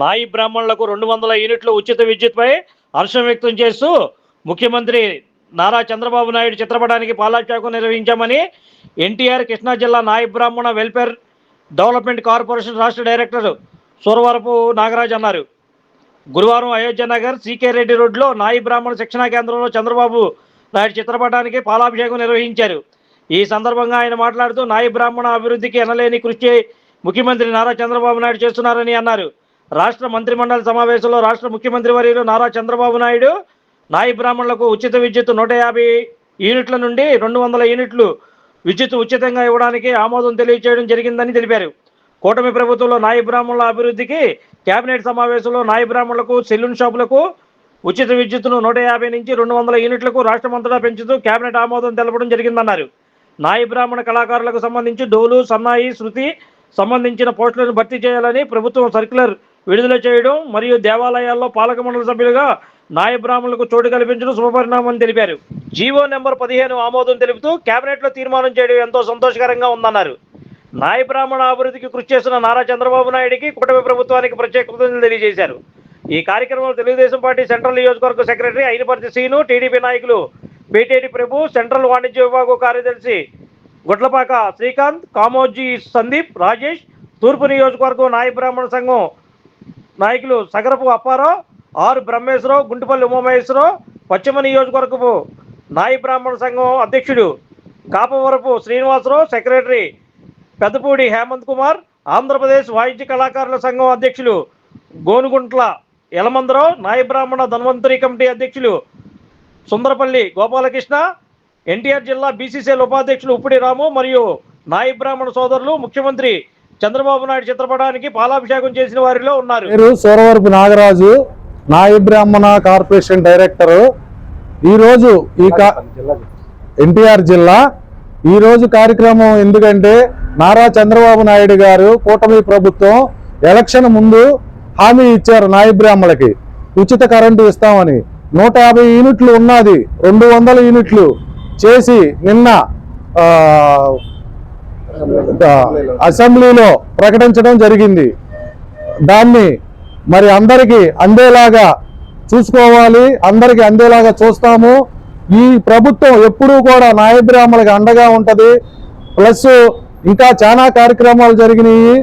నాయి బ్రాహ్మణులకు రెండు వందల యూనిట్లు ఉచిత విద్యుత్పై హర్షం వ్యక్తం చేస్తూ ముఖ్యమంత్రి నారా చంద్రబాబు నాయుడు చిత్రపటానికి పాలాభిషేకం నిర్వహించామని ఎన్టీఆర్ కృష్ణా జిల్లా నాయి బ్రాహ్మణ వెల్ఫేర్ డెవలప్మెంట్ కార్పొరేషన్ రాష్ట్ర డైరెక్టర్ సూరవరపు నాగరాజ్ అన్నారు. గురువారం అయోధ్య నగర్ సీకే రెడ్డి రోడ్లో నాయి బ్రాహ్మణ శిక్షణా కేంద్రంలో చంద్రబాబు నాయుడు చిత్రపటానికి పాలాభిషేకం నిర్వహించారు. ఈ సందర్భంగా ఆయన మాట్లాడుతూ నాయి బ్రాహ్మణ అభివృద్ధికి ఎనలేని కృషి ముఖ్యమంత్రి నారా చంద్రబాబు నాయుడు చేస్తున్నారని అన్నారు. రాష్ట్ర మంత్రిమండలి సమావేశంలో రాష్ట్ర ముఖ్యమంత్రి వర్యులు నారా చంద్రబాబు నాయుడు నాయి బ్రాహ్మణులకు ఉచిత విద్యుత్ నూట యాభై యూనిట్ల నుండి రెండు వందల యూనిట్లు విద్యుత్ ఉచితంగా ఇవ్వడానికి ఆమోదం తెలియజేయడం జరిగిందని తెలిపారు. కూటమి ప్రభుత్వంలో నాయి బ్రాహ్మణుల అభివృద్ధికి కేబినెట్ సమావేశంలో నాయి బ్రాహ్మణులకు సెలూన్ షాపులకు ఉచిత విద్యుత్తును నూట యాభై నుంచి రెండు వందల యూనిట్లకు రాష్ట్రమంతటా పెంచుతూ కేబినెట్ ఆమోదం తెలపడం జరిగిందన్నారు. నాయి బ్రాహ్మణ కళాకారులకు సంబంధించి డోలు సన్నాయి శృతి సంబంధించిన పోస్టులను భర్తీ చేయాలని ప్రభుత్వం సర్క్యులర్ విడుదల చేయడం మరియు దేవాలయాల్లో పాలక మండలి సభ్యులుగా నాయ బ్రాహ్మణులకు చోటు కల్పించడం శుభపరిణామని తెలిపారు. జీవో నెంబర్ పదిహేను ఆమోదం తెలుపుతూ కేబినెట్లో తీర్మానం చేయడం ఎంతో సంతోషకరంగా ఉందన్నారు. నాయ బ్రాహ్మణ అభివృద్ధికి కృషి చేసిన నారా చంద్రబాబు నాయుడికి కూటమి ప్రభుత్వానికి ప్రత్యేక కృతజ్ఞతలు తెలియజేశారు. ఈ కార్యక్రమంలో తెలుగుదేశం పార్టీ సెంట్రల్ నియోజకవర్గ సెక్రటరీ అయినపర్తి శ్రీను టీడీపీ నాయకులు బీటేటి ప్రభు సెంట్రల్ వాణిజ్య విభాగం కార్యదర్శి గుడ్లపాక శ్రీకాంత్ కామోజీ సందీప్ రాజేష్ తూర్పు నియోజకవర్గం నాయ బ్రాహ్మణ సంఘం నాయకులు సగరపు అప్పారావు ఆరు బ్రహ్మేశ్వరరావు గుంటుపల్లి ఉమామహేశ్వరరావు పశ్చిమ నియోజకవర్గపు నాయి బ్రాహ్మణ సంఘం అధ్యక్షుడు కాపవరపు శ్రీనివాసరావు సెక్రటరీ పెద్దపూడి హేమంత్ కుమార్ ఆంధ్రప్రదేశ్ వాయిద్య కళాకారుల సంఘం అధ్యక్షులు గోనుగుంట్ల యలమందరావు నాయ బ్రాహ్మణ ధన్వంతరి కమిటీ అధ్యక్షులు సుందరపల్లి గోపాలకృష్ణ ఎన్టీఆర్ జిల్లా బీసీసీఎల్ ఉపాధ్యక్షులు ఉప్పుడి రాము మరియు నాయి బ్రాహ్మణ సోదరులు ముఖ్యమంత్రి చంద్రబాబు నాయుడు చిత్రపటానికి పాలాభిషేకం చేసిన వారిలో ఉన్నారు. మీరు సూరవరపు నాగరాజు నాయి బ్రాహ్మణ కార్పొరేషన్ డైరెక్టర్. ఈరోజు ఈ ఎన్టీఆర్ జిల్లా. ఈరోజు కార్యక్రమం ఎందుకంటే నారా చంద్రబాబు నాయుడు గారు కూటమి ప్రభుత్వం ఎలక్షన్ ముందు హామీ ఇచ్చారు నాయి బ్రాహ్మణకి ఉచిత కరెంటు ఇస్తామని. నూట యాభై యూనిట్లు ఉన్నది రెండు వందల యూనిట్లు చేసి నిన్న అసెంబ్లీలో ప్రకటించడం జరిగింది. దాన్ని మరి అందరికీ అందేలాగా చూసుకోవాలి అందరికీ అందేలాగా చూస్తాము. ఈ ప్రభుత్వం ఎప్పుడూ కూడా నాయబ్రాహ్మలకు అండగా ఉంటుంది. ప్లస్ ఇంకా చాలా కార్యక్రమాలు జరిగినాయి.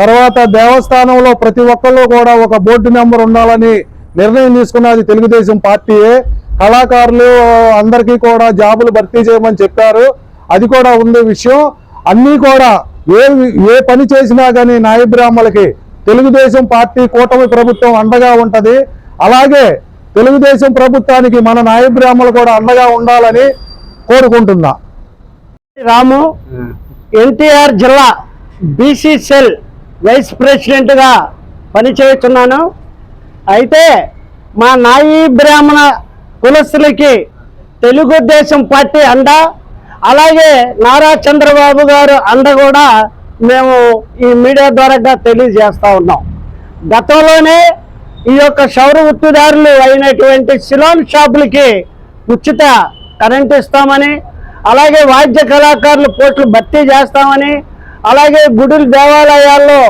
తర్వాత దేవస్థానంలో ప్రతి ఒక్కళ్ళు కూడా ఒక బోర్డు నెంబర్ ఉండాలని నిర్ణయం తీసుకున్నది తెలుగుదేశం పార్టీయే. కళాకారులు అందరికీ కూడా జాబులు భర్తీ చేయమని చెప్పారు. అది కూడా ఉంది విషయం. అన్నీ కూడా ఏ ఏ పని చేసినా కానీ నాయ బ్రాహ్మణులకి తెలుగుదేశం పార్టీ కూటమి ప్రభుత్వం అండగా ఉంటది. అలాగే తెలుగుదేశం ప్రభుత్వానికి మన నాయ బ్రాహ్మణులు కూడా అండగా ఉండాలని కోరుకుంటున్నా. రాము ఎన్టీఆర్ జిల్లా బీసీ సెల్ వైస్ ప్రెసిడెంట్గా పనిచేస్తున్నాను. అయితే మా నాయి బ్రాహ్మణ కులస్తులకి తెలుగుదేశం పార్టీ అండ అలాగే నారా చంద్రబాబు గారు అండ కూడా మేము ఈ మీడియా ద్వారా తెలియజేస్తా ఉన్నాం. గతంలోనే ఈ యొక్క సౌర ఉత్తుదారులు అయినటువంటి సిలోన్ షాపులకి ఉచిత కరెంట్ ఇస్తామని అలాగే వాద్య కళాకారులు పోస్టులు భర్తీ చేస్తామని అలాగే గుడులు దేవాలయాల్లో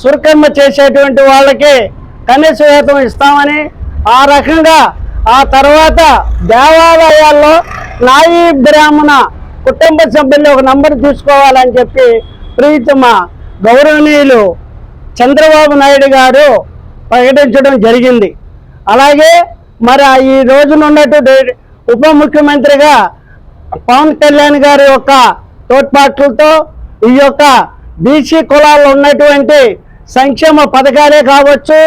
సురకర్మ చేసేటువంటి వాళ్ళకి కనీస వేతం ఇస్తామని ఆ రకంగా ఆ తర్వాత దేవాలయాల్లో నాయి బ్రాహ్మణ కుటుంబ సభ్యుల్లో ఒక నంబర్ తీసుకోవాలని చెప్పి ప్రీతమ గౌరవనీయులు చంద్రబాబు నాయుడు గారు ప్రకటించడం జరిగింది. అలాగే మరి ఈ రోజున ఉన్నటువంటి ఉప ముఖ్యమంత్రిగా పవన్ కళ్యాణ్ గారి యొక్క తోడ్పాట్లతో ఈ యొక్క బీసీ కులాల్లో ఉన్నటువంటి సంక్షేమ పథకాలే కావచ్చు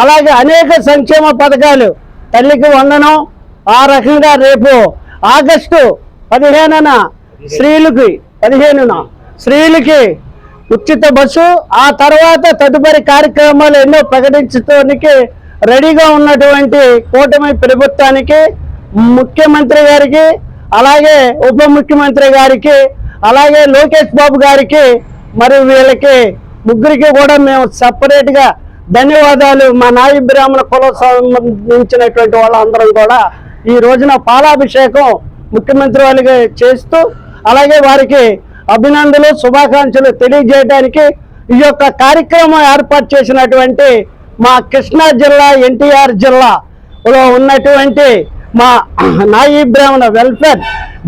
అలాగే అనేక సంక్షేమ పథకాలు తల్లికి వందనం ఆ రకంగా రేపు ఆగస్టు పదిహేనున స్త్రీలకి పదిహేనున? స్త్రీలకి ఉచిత బస్సు ఆ తర్వాత తదుపరి కార్యక్రమాలు ఎన్నో ప్రకటించడానికి రెడీగా ఉన్నటువంటి కూటమి ప్రభుత్వానికి ముఖ్యమంత్రి గారికి అలాగే ఉప ముఖ్యమంత్రి గారికి అలాగే లోకేష్ బాబు గారికి మరి వీళ్ళకి ముగ్గురికి కూడా మేము సపరేట్గా గా ధన్యవాదాలు. మా నాయి బ్రాహ్మణ కుల సంబంధించినటువంటి వాళ్ళందరం కూడా ఈ రోజున పాలాభిషేకం ముఖ్యమంత్రి వాళ్ళకి చేస్తూ అలాగే వారికి అభినందనలు శుభాకాంక్షలు తెలియజేయడానికి ఈ యొక్క కార్యక్రమం ఏర్పాటు చేసినటువంటి మా కృష్ణా జిల్లా ఎన్టీఆర్ జిల్లాలో ఉన్నటువంటి మా నాయి బ్రాహ్మణ వెల్ఫేర్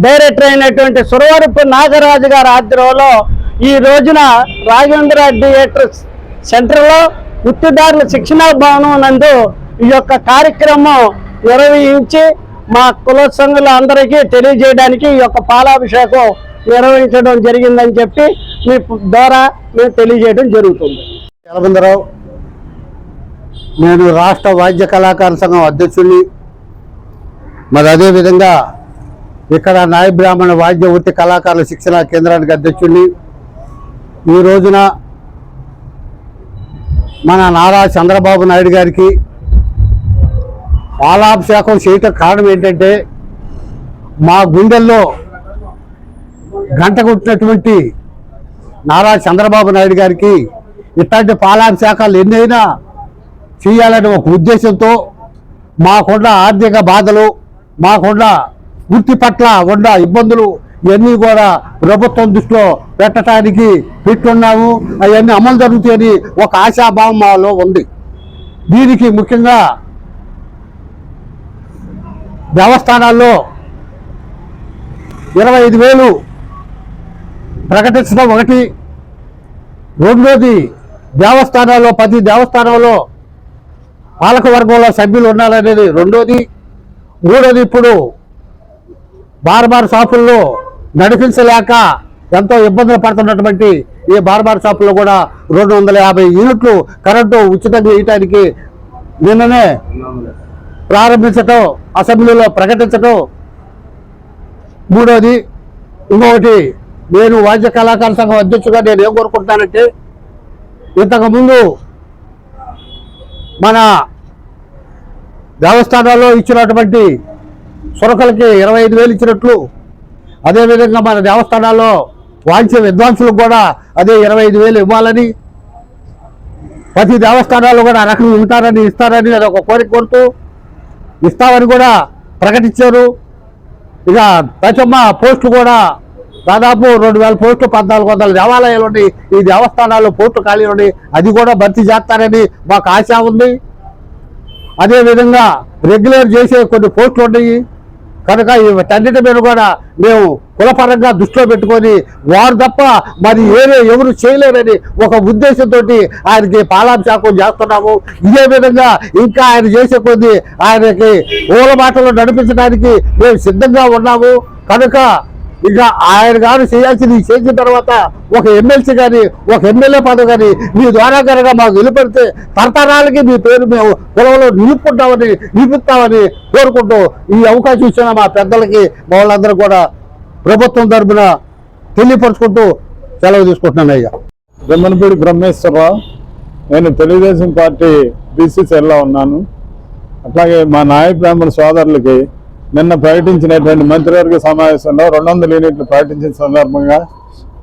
డైరెక్టర్ అయినటువంటి సురవరపు నాగరాజు గారి ఆధ్వర్యంలో ఈ రోజున రాఘవేంద్ర థియేటర్ సెంటర్లో వృత్తిదారుల శిక్షణా భవనం నందు ఈ యొక్క కార్యక్రమం నిర్వహించి మా కుల అందరికీ తెలియజేయడానికి ఈ యొక్క పాలాభిషేకం నిర్వహించడం జరిగిందని చెప్పి మీ ద్వారా మేము తెలియజేయడం జరుగుతుంది. యలబందరావు నేను రాష్ట్ర వాద్య కళాకార సంఘం అధ్యక్షుడిని మరి అదేవిధంగా ఇక్కడ నాయ బ్రాహ్మణ వాద్య వృత్తి కళాకారుల శిక్షణ కేంద్రానికి అధ్యక్షుడిని ఈ రోజున మన నారా చంద్రబాబు నాయుడు గారికి పాలాభిషేకం చేయటం కారణం ఏంటంటే మా గుండెల్లో గంట కొట్టినటువంటి నారా చంద్రబాబు నాయుడు గారికి ఇట్లాంటి పాలాభిషేకాలు ఎన్నైనా చేయాలనే ఒక ఉద్దేశంతో మాకున్న ఆర్థిక బాధలు మాకున్న వృత్తి పట్ల ఉన్న ఇబ్బందులు ఇవన్నీ కూడా ప్రభుత్వం దృష్టిలో పెట్టడానికి పెట్టున్నాము. అవన్నీ అమలు జరుగుతాయని ఒక ఆశాభావం మాలో ఉంది. దీనికి ముఖ్యంగా దేవస్థానాల్లో ఇరవై ఐదు వేలు ప్రకటించడం ఒకటి. రెండోది దేవస్థానాల్లో పది దేవస్థానంలో పాలకవర్గంలో సభ్యులు ఉండాలనేది రెండోది. మూడోది ఇప్పుడు బార్బార్ షాపుల్లో నడిపించలేక ఎంతో ఇబ్బందులు పడుతున్నటువంటి ఈ బార్బార్ షాపుల్లో కూడా రెండు వందల యాభై యూనిట్లు కరెంటు ఉచితంగా ఇవ్వటానికి నిన్ననే ప్రారంభించటం అసెంబ్లీలో ప్రకటించటం. మూడోది ఇంకొకటి నేను వాద్య కళాకార సంఘం అధ్యక్షుగా నేను ఏం కోరుకుంటానంటే ఇంతకుముందు మన దేవస్థానాల్లో ఇచ్చినటువంటి సురకలకి ఇరవై ఐదు వేలు ఇచ్చినట్లు అదేవిధంగా మన దేవస్థానాల్లో వాంఛ విద్వాంసులకు కూడా అదే ఇరవై ఐదు వేలు ఇవ్వాలని ప్రతి దేవస్థానాల్లో కూడా ఆ రకంగా ఉంటారని ఇస్తారని అది ఒక కోరిక కోరుతూ ఇస్తామని కూడా ప్రకటించారు. ఇక తచమ్మ పోస్టులు కూడా దాదాపు రెండు వేల పోస్టులు పద్నాలుగు వందల దేవాలయాలు ఉన్నాయి. ఈ దేవస్థానాల్లో పోస్టులు ఖాళీ ఉన్నాయి. అది కూడా భర్తీ చేస్తారని మాకు ఆశ ఉంది. అదేవిధంగా రెగ్యులర్ చేసే కొన్ని పోస్టులు ఉన్నాయి. కనుక ఈ తండ్రి మీద కూడా మేము కులపరంగా దృష్టిలో పెట్టుకొని వారు తప్ప మరి ఏరే ఎవరు చేయలేరని ఒక ఉద్దేశంతో ఆయనకి పాలాభిషేకం చేస్తున్నాము. ఇదే విధంగా ఇంకా ఆయన చేసే కొద్ది ఆయనకి ఊల మాటలు నడిపించడానికి మేము సిద్ధంగా ఉన్నాము. కనుక ఇక ఆయన గారు చేయాల్సింది చేసిన తర్వాత ఒక ఎమ్మెల్సీ కానీ ఒక ఎమ్మెల్యే పదవి కానీ మీ ద్వారా కనుక మాకు నిలబెడితే తరతరాలకి మీ పేరు మేము పొలంలో నిలుపుకుంటామని నిలుపుతామని కోరుకుంటూ ఈ అవకాశం ఇచ్చిన మా పెద్దలకి మా వాళ్ళందరూ కూడా ప్రభుత్వం తరఫున తెలియపరుచుకుంటూ సెలవు తీసుకుంటున్నాను అయ్యా. బ్రహ్మణపూడి బ్రహ్మేశ్వరరావు నేను తెలుగుదేశం పార్టీ బీసీసీఎల్లో ఉన్నాను. అట్లాగే మా నాయ బ్రాహ్మణ సోదరులకి నిన్న ప్రకటించినటువంటి మంత్రివర్గ సమావేశంలో రెండు వందల యూనిట్లు ప్రకటించిన సందర్భంగా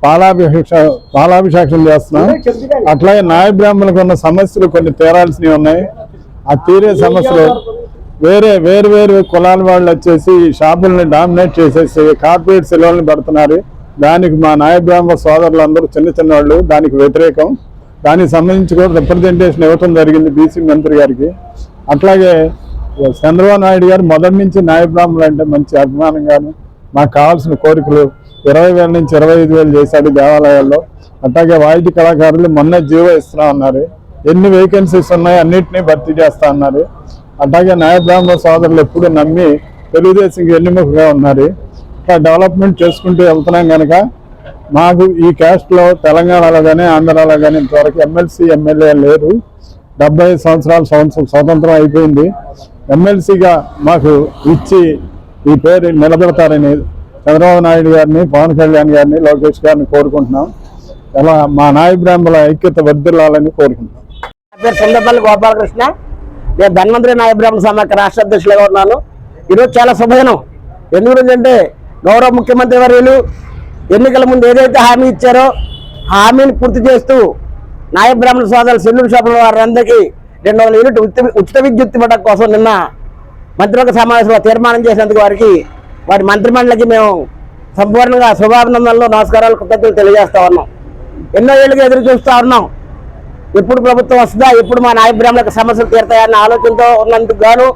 పాలాభిషేక్ష పాలాభిషేకం చేస్తున్నాం. అట్లాగే నాయ బ్రాహ్మణులకు ఉన్న సమస్యలు కొన్ని తీరాల్సినవి ఉన్నాయి. ఆ తీరే సమస్యలు వేరే వేరు వేరు కులాల వాళ్ళు వచ్చేసి ఈ షాపుల్ని డామినేట్ చేసేసి కార్పొరేట్ సెలవులను పెడుతున్నారు. దానికి మా నాయ బ్రాహ్మణ సోదరులందరూ చిన్న చిన్న వాళ్ళు దానికి వ్యతిరేకం. దానికి సంబంధించి కూడా రిప్రజెంటేషన్ ఇవ్వటం జరిగింది బీసీ మంత్రి గారికి. అట్లాగే చంద్రబాబు నాయుడు గారు మొదటి నుంచి నాయ బ్రాహ్మణులు అంటే మంచి అభిమానంగాను మాకు కావాల్సిన కోరికలు ఇరవై వేల నుంచి ఇరవై ఐదు వేలు చేశాడు దేవాలయాల్లో. అట్లాగే వాయిద్య కళాకారులు మొన్న జీవో ఇస్తున్నా ఉన్నారు ఎన్ని వేకెన్సీస్ ఉన్నాయో అన్నింటినీ భర్తీ చేస్తా ఉన్నారు అట్లాగే న్యాయ బ్రాహ్మణ సోదరులు ఎప్పుడు నమ్మి తెలుగుదేశంకి ఎన్నిముఖగా ఉన్నారు. ఇట్లా డెవలప్మెంట్ చేసుకుంటూ వెళ్తున్నాం కనుక మాకు ఈ క్యాస్ట్లో తెలంగాణలో కానీ ఆంధ్రాలో కానీ ఇంతవరకు ఎమ్మెల్సీ ఎమ్మెల్యే లేరు. డెబ్బై సంవత్సరాలు సంవత్సరం స్వతంత్రం అయిపోయింది. ఎమ్మెల్సీగా మాకు ఇచ్చి ఈ పేరు నిలబెడతారని చంద్రబాబు నాయుడు గారిని పవన్ కళ్యాణ్ గారిని లోకేష్ గారిని కోరుకుంటున్నాం. ఎలా మా నాయ బ్రాహ్మణుల ఐక్యత వర్దిల్లాలని కోరుకుంటున్నాం. నా పేరు సుందరపల్లి గోపాలకృష్ణ. నేను ధన్వంతరి నాయ బ్రాహ్మణ సమాఖ్య రాష్ట్ర అధ్యక్షులుగా ఉన్నాను. ఈరోజు చాలా శుభదినం. ఎందుకంటే గౌరవ ముఖ్యమంత్రి వర్యులు ఎన్నికల ముందు ఏదైతే హామీ ఇచ్చారో ఆ హామీని పూర్తి చేస్తూ నాయ బ్రాహ్మణ సోదరులు సెల్లుడు షాపుల వారందరికీ రెండు వందల యూనిట్ ఉచిత విద్యుత్ ఇవ్వడం కోసం నిన్న మంత్రివర్గ సమావేశంలో తీర్మానం చేసినందుకు వారికి వారి మంత్రిమండలికి మేము సంపూర్ణంగా శుభాభినందనలు నమస్కారాలు కృతజ్ఞతలు తెలియజేస్తా ఉన్నాం. ఎన్నో ఏళ్ళుగా ఎదురు చూస్తూ ఉన్నాం. ఎప్పుడు ప్రభుత్వం వస్తుందా ఎప్పుడు మా నాయ బ్రాహ్మణులకు సమస్యలు తీరుతాయన్న ఆలోచనతో ఉన్నందుకు గాను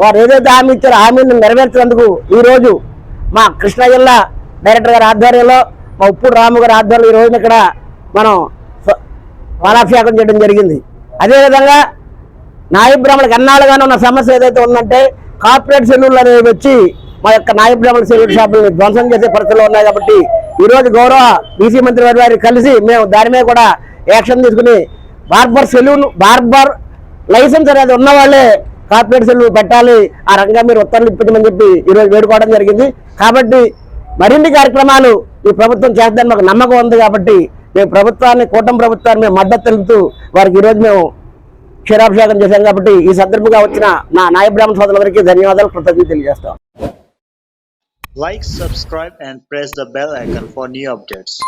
వారు ఏదైతే హామీ ఇచ్చారో హామీలను నెరవేర్చినందుకు ఈ రోజు మా కృష్ణా జిల్లా డైరెక్టర్ గారి ఆధ్వర్యంలో మా ఉప్పుడు రాము గారి ఆధ్వర్యంలో ఈ ఇక్కడ మనం స్వ- చేయడం జరిగింది. అదేవిధంగా నాయ బ్రాహ్మణులకు అన్నాళ్ళుగానే ఉన్న సమస్య ఏదైతే ఉందంటే కార్పొరేట్ సెల్యూళ్ళు అనేవి వచ్చి మా యొక్క నాయ బ్రాహ్మణ షాపులను ధ్వంసం చేసే పరిస్థితులు ఉన్నాయి కాబట్టి ఈరోజు గౌరవ బీసీ మంత్రి వారి వారికి కలిసి మేము దాని మీద కూడా యాక్షన్ తీసుకుని బార్బర్ సెలూన్ బార్బర్ లైసెన్స్ అనేది ఉన్న వాళ్ళే కార్పొరేట్ సెల్లు పెట్టాలి ఆ రంగం మీరు ఉత్తర్వులు ఇప్పించమని చెప్పి ఈ రోజు వేడుకోవడం జరిగింది. కాబట్టి మరిన్ని కార్యక్రమాలు ఈ ప్రభుత్వం చేద్దని మాకు నమ్మకం ఉంది కాబట్టి మేము ప్రభుత్వాన్ని కూటమి ప్రభుత్వాన్ని మేము మద్దతు తెలుపుతూ వారికి ఈరోజు మేము క్షీరాభిషేకం చేశాం కాబట్టి ఈ సందర్భంగా వచ్చిన నా నాయబ్రాహ్మణ సోదరులందరికీ ధన్యవాదాలు కృతజ్ఞతలు తెలియజేస్తాం. Like subscribe and press the bell icon for new updates